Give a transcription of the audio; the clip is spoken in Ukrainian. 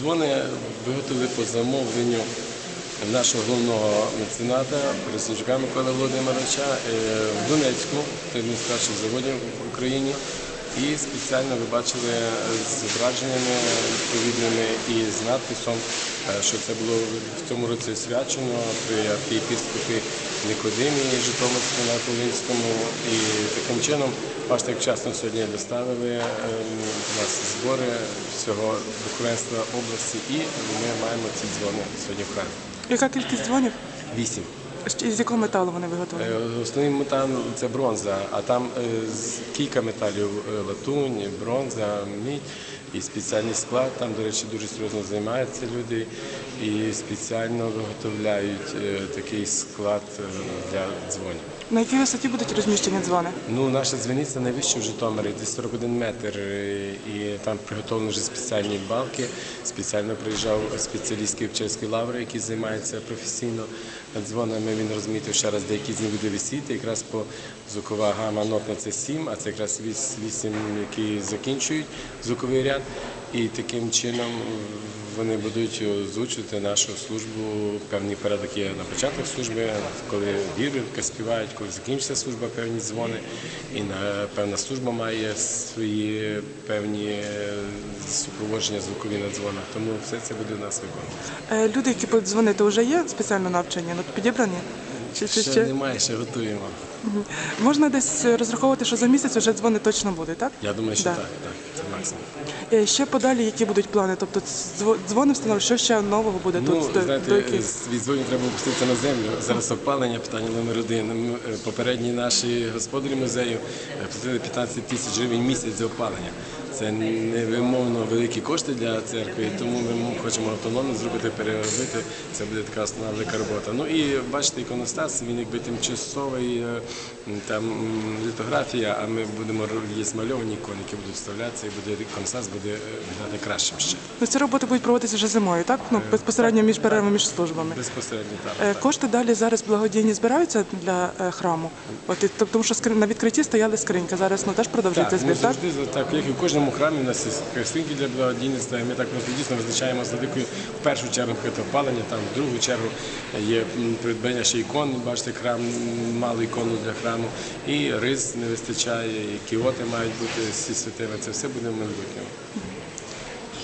Дзвони виготовили по замовленню нашого головного мецената Пересічука Миколи Володимировича е, в Донецьку, один з перших заводів в Україні. І спеціально ви бачили з зображеннями відповідними і з надписом, е, що це було в цьому році свячено при архієпископі Никодимії Житомирському на Кулинському І таким чином, бачите, як вчасно сьогодні доставили е, у нас збори всього духовенства області, і ми маємо ці дзвони сьогодні в храмі. Яка кількість дзвонів? Вісім. З якого металу вони виготовлені? Е, Основним металом це бронза, а там е, кілька металів е, латунь, бронза, мідь і спеціальний склад. Там, до речі, дуже серйозно займаються люди і спеціально виготовляють такий склад для дзвонів. На якій висоті будуть розміщені дзвони? Ну, наша дзвіниця найвища в Житомирі, десь 41 метр, і там приготовлені вже спеціальні балки. Спеціально приїжджав спеціаліст Київчерської лаври, який займається професійно дзвонами. Він розмітив ще раз, деякі з них буде висіти. Якраз по звукова гама нотна це 7, а це якраз 8, які закінчують звуковий ряд. І таким чином вони будуть озвучувати нашу службу. Певні порядок є на початок служби, коли вірвірка співають, коли закінчиться служба, певні дзвони. І на певна служба має свої певні е, супроводження звукові на дзвонах. Тому все це буде у нас виконувати. Е, Люди, які будуть дзвонити, вже є спеціально навчені, ну, підібрані? Чи, чи Ще ще? немає, ще готуємо. Можна десь е, розраховувати, що за місяць вже дзвони точно будуть, так? Я думаю, що Да. так, так, це максимум. Е, Ще подалі, які будуть плани? Тобто дзво- дзвони встановлюють, що ще нового буде Ну, тут? до- знаєте, до яких? з від дзвонів треба опуститися на землю. Зараз опалення, питання номер один. Ми, е, Попередні наші господарі музею е, платили 15 тисяч гривень місяць за опалення. Це невимовно великі кошти для церкви, тому ми хочемо автономно зробити, переробити. Це буде така основна велика робота. Ну і бачите, іконостас, він якби тимчасовий, е, там літографія, а ми будемо є змальовані ікони, які будуть вставлятися, і буде іконостас буде е, виглядати кращим ще. Ну, ці роботи будуть проводитися вже зимою, так? Ну, безпосередньо між перервами між службами. Безпосередньо так. Е, Кошти далі зараз благодійні збираються для е, храму. От тому що на відкритті стояли скриньки. Зараз ну теж продовжується збір, так? завжди так, як і в кожному храмі у нас є скриньки для благодійництва. і Ми так просто дійсно визначаємо з великою в першу чергу хитопалення, опалення, там в другу чергу є придбання ще ікон. Бачите, храм мало ікону для храму, і рис не вистачає, і кіоти мають бути всі святими. Це все буде в майбутньому.